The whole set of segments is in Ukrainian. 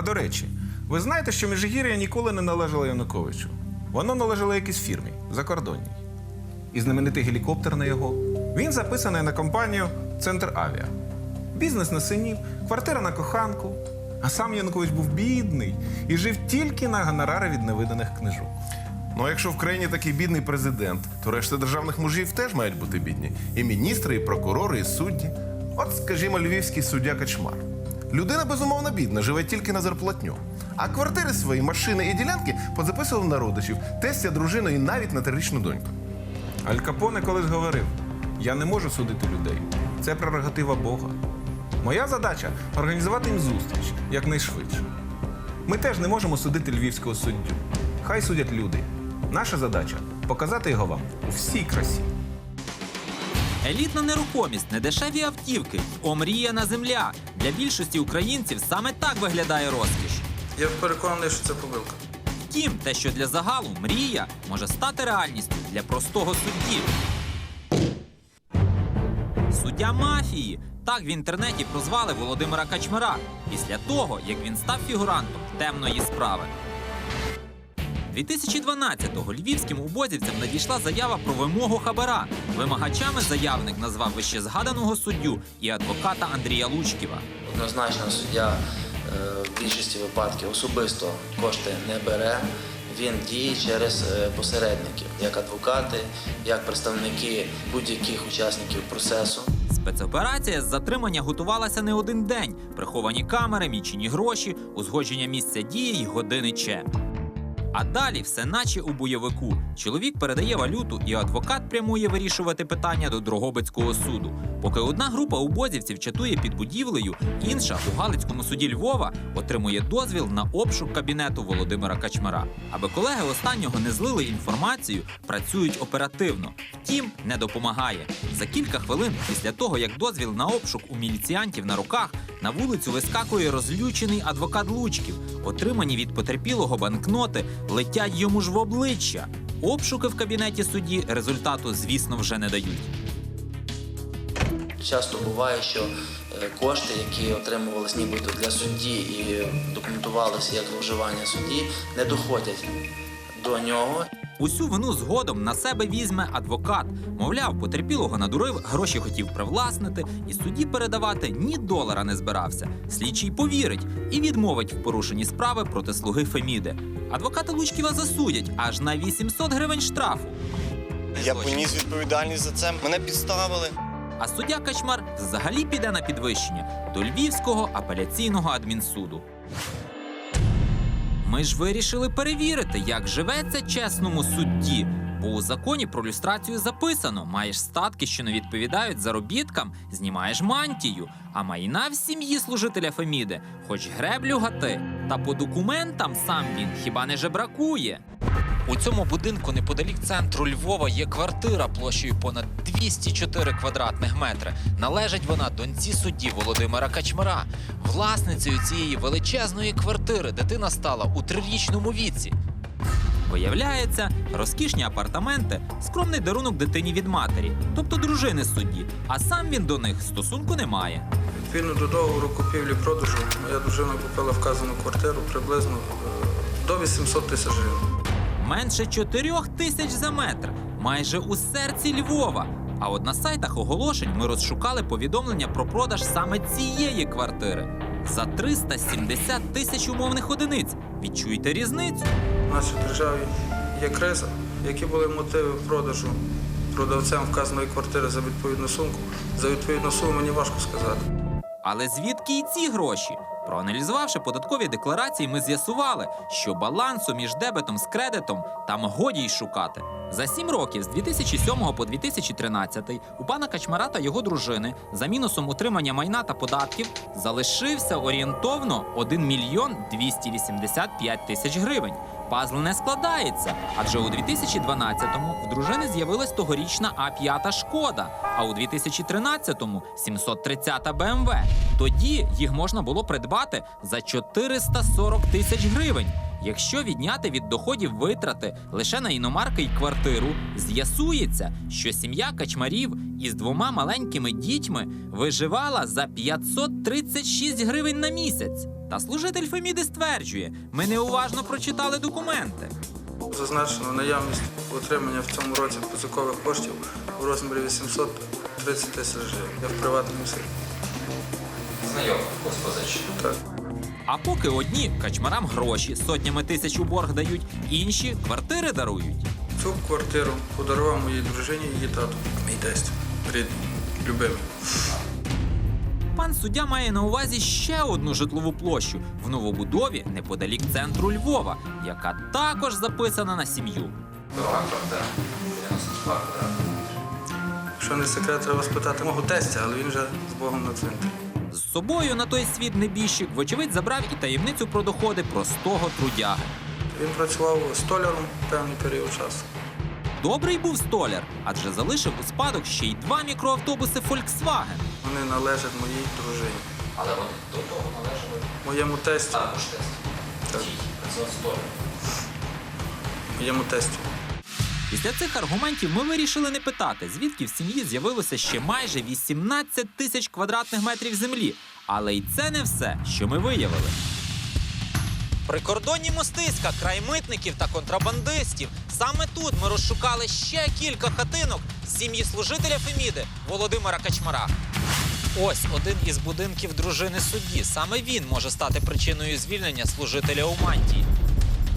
А до речі, ви знаєте, що Міжгір'я ніколи не належало Януковичу. Воно належало якійсь фірмі закордонній. І знаменитий гелікоптер на його. Він записаний на компанію Центр Авіа. Бізнес на синів, квартира на коханку. А сам Янукович був бідний і жив тільки на гонорари від невиданих книжок. Ну, а якщо в країні такий бідний президент, то решта державних мужів теж мають бути бідні. І міністри, і прокурори, і судді. От, скажімо, львівський суддя Качмар. Людина безумовно бідна, живе тільки на зарплатню. А квартири свої, машини і ділянки позаписував на родичів, тестя, дружину і навіть на трирічну доньку. Аль Капоне колись говорив: я не можу судити людей. Це прерогатива Бога. Моя задача організувати їм зустріч якнайшвидше. Ми теж не можемо судити львівського суддю. Хай судять люди. Наша задача показати його вам у всій красі. Елітна нерухомість, недешеві автівки, омріяна земля. Для більшості українців саме так виглядає розкіш. Я переконаний, що це помилка. Втім, те, що для загалу мрія, може стати реальністю для простого судді. Суддя мафії. Так в інтернеті прозвали Володимира Качмира після того, як він став фігурантом темної справи. 2012-го львівським убозівцям надійшла заява про вимогу хабара. Вимагачами заявник назвав вище згаданого суддю і адвоката Андрія Лучківа. Однозначно суддя е, в більшості випадків особисто кошти не бере. Він діє через е, посередників, як адвокати, як представники будь-яких учасників процесу. Спецоперація з затримання готувалася не один день. Приховані камери, мічені гроші, узгодження місця дії й години че. А далі все наче у бойовику. Чоловік передає валюту, і адвокат прямує вирішувати питання до Дрогобицького суду. Поки одна група убозівців чатує під будівлею, інша у Галицькому суді Львова отримує дозвіл на обшук кабінету Володимира Качмара. Аби колеги останнього не злили інформацію, працюють оперативно. Втім, не допомагає. За кілька хвилин після того, як дозвіл на обшук у міліціантів на руках, на вулицю вискакує розлючений адвокат Лучків. Отримані від потерпілого банкноти летять йому ж в обличчя. Обшуки в кабінеті судді результату, звісно, вже не дають. Часто буває, що е, кошти, які отримувалися нібито для судді і документувалися як зловживання судді, не доходять до нього. Усю вину згодом на себе візьме адвокат. Мовляв, потерпілого надурив, гроші хотів привласнити, і судді передавати ні долара не збирався. Слідчий повірить і відмовить в порушенні справи проти слуги Феміди. Адвоката Лучківа засудять аж на 800 гривень штрафу. Я поніс відповідальність за це. Мене підставили. А суддя Качмар взагалі піде на підвищення до Львівського апеляційного адмінсуду. Ми ж вирішили перевірити, як живеться чесному судді. Бо у законі про люстрацію записано: маєш статки, що не відповідають заробіткам, знімаєш мантію, а майна в сім'ї служителя Феміди, хоч греблю гати. Та по документам сам він хіба не жебракує. У цьому будинку неподалік центру Львова є квартира площею понад 204 квадратних метри. Належить вона доньці судді Володимира Качмара. Власницею цієї величезної квартири дитина стала у трирічному віці. Виявляється, розкішні апартаменти скромний дарунок дитині від матері, тобто дружини судді, а сам він до них стосунку не має. Відповідно до договору купівлі-продажу, моя дружина купила вказану квартиру приблизно е, до 800 тисяч гривень. Менше 4 тисяч за метр, майже у серці Львова. А от на сайтах оголошень ми розшукали повідомлення про продаж саме цієї квартири за 370 тисяч умовних одиниць. Відчуєте різницю? В нашій державі є криза. Які були мотиви продажу продавцям вказаної квартири за відповідну сумку? За відповідну суму мені важко сказати. Але звідки й ці гроші? Проаналізувавши податкові декларації, ми з'ясували, що балансу між дебетом з кредитом там годі й шукати. За сім років з 2007 по 2013 у пана Качмара та його дружини за мінусом утримання майна та податків залишився орієнтовно 1 мільйон 285 тисяч гривень. Пазл не складається, адже у 2012-му в дружини з'явилась тогорічна А5 шкода, а у 2013-му 730 БМВ. Тоді їх можна було придбати за 440 тисяч гривень. Якщо відняти від доходів витрати лише на іномарки й квартиру, з'ясується, що сім'я качмарів із двома маленькими дітьми виживала за 536 гривень на місяць. Та служитель Феміди стверджує, ми неуважно прочитали документи. Зазначено наявність отримання в цьому році позикових коштів у розмірі 830 тисяч гривень. Я в приватному секторі. Знайомо, позичення. Так. А поки одні качмарам гроші сотнями тисяч у борг дають, інші квартири дарують. Цю квартиру подарував моїй дружині її тато, мій тесть, рідний, любимий. Пан суддя має на увазі ще одну житлову площу в новобудові неподалік центру Львова, яка також записана на сім'ю. Дорога квартира, 92 квадрати. Якщо не секрет, треба спитати мого тестя, але він вже з Богом на цвинтарі. З собою на той світ небіжчик, вочевидь, забрав і таємницю про доходи простого трудяги. Він працював столяром певний період часу. Добрий був столяр, адже залишив у спадок ще й два мікроавтобуси Volkswagen. Вони належать моїй дружині. Але вони до того належали Моєму тестю. також тест. Так. Моєму тестю. Після цих аргументів ми вирішили не питати, звідки в сім'ї з'явилося ще майже 18 тисяч квадратних метрів землі. Але й це не все, що ми виявили. Прикордонні мостиська, край митників та контрабандистів. Саме тут ми розшукали ще кілька хатинок з сім'ї служителя Феміди Володимира Качмара. Ось один із будинків дружини судді. Саме він може стати причиною звільнення служителя у мантії.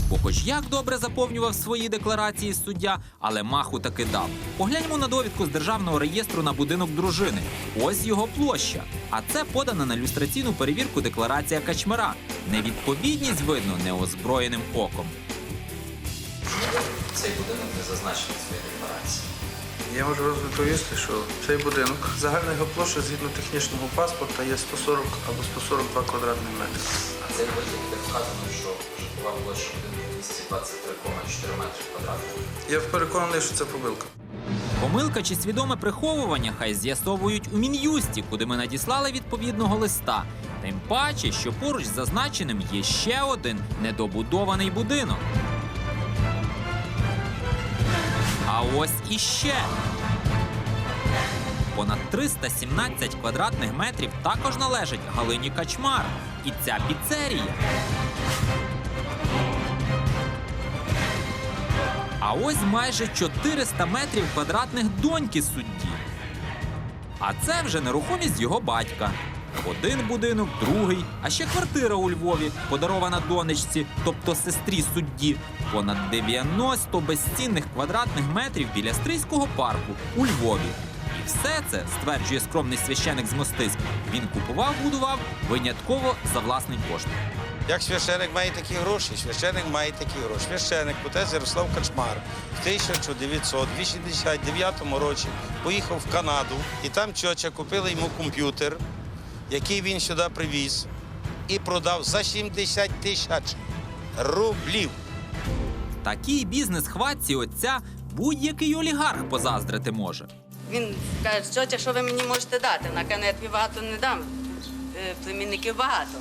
Бо хоч як добре заповнював свої декларації суддя, але маху таки дав. Погляньмо на довідку з державного реєстру на будинок дружини. Ось його площа. А це подана на люстраційну перевірку декларація Качмара. Невідповідність видно неозброєним оком. Цей будинок не зазначений в декларації. Я можу розповісти, що цей будинок, загальна його площа згідно технічного паспорта є 140 або 142 квадратні метри. А цей витяг, де вказано, що житлова площа будинку 223,4 метри квадратних. Я переконаний, що це помилка. Помилка чи свідоме приховування хай з'ясовують у мін'юсті, куди ми надіслали відповідного листа. Тим паче, що поруч з зазначеним є ще один недобудований будинок. А ось іще. Понад 317 квадратних метрів також належать Галині Качмар. І ця піцерія. А ось майже 400 метрів квадратних доньки судді. А це вже нерухомість його батька. Один будинок, другий, а ще квартира у Львові, подарована донечці, тобто сестрі судді. Понад 90 безцінних квадратних метрів біля Стрийського парку у Львові. І все це, стверджує скромний священик з мостиськ, він купував, будував винятково за власний кошт. Як священик має такі гроші, священик має такі гроші. Священик, отець Ярослав Качмар в 1989 році поїхав в Канаду, і там чоча купила йому комп'ютер, який він сюди привіз, і продав за 70 тисяч рублів. Такій бізнес-хватці отця будь-який олігарх позаздрити може. Він каже, тьотя, що ви мені можете дати? На канеtvі багато не дам, е, племінників багато.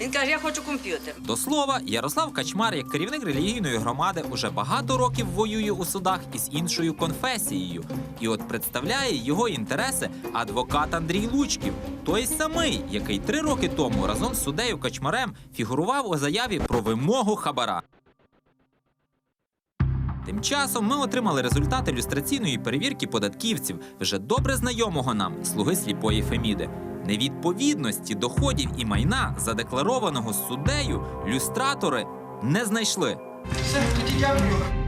Він каже, я хочу комп'ютер. До слова, Ярослав Качмар, як керівник релігійної громади, уже багато років воює у судах із іншою конфесією. І от представляє його інтереси адвокат Андрій Лучків, той самий, який три роки тому разом з суддею Качмарем фігурував у заяві про вимогу хабара. Тим часом ми отримали результати люстраційної перевірки податківців, вже добре знайомого нам слуги сліпої Феміди. Невідповідності доходів і майна, задекларованого суддею, люстратори не знайшли. Все, тоді дякую.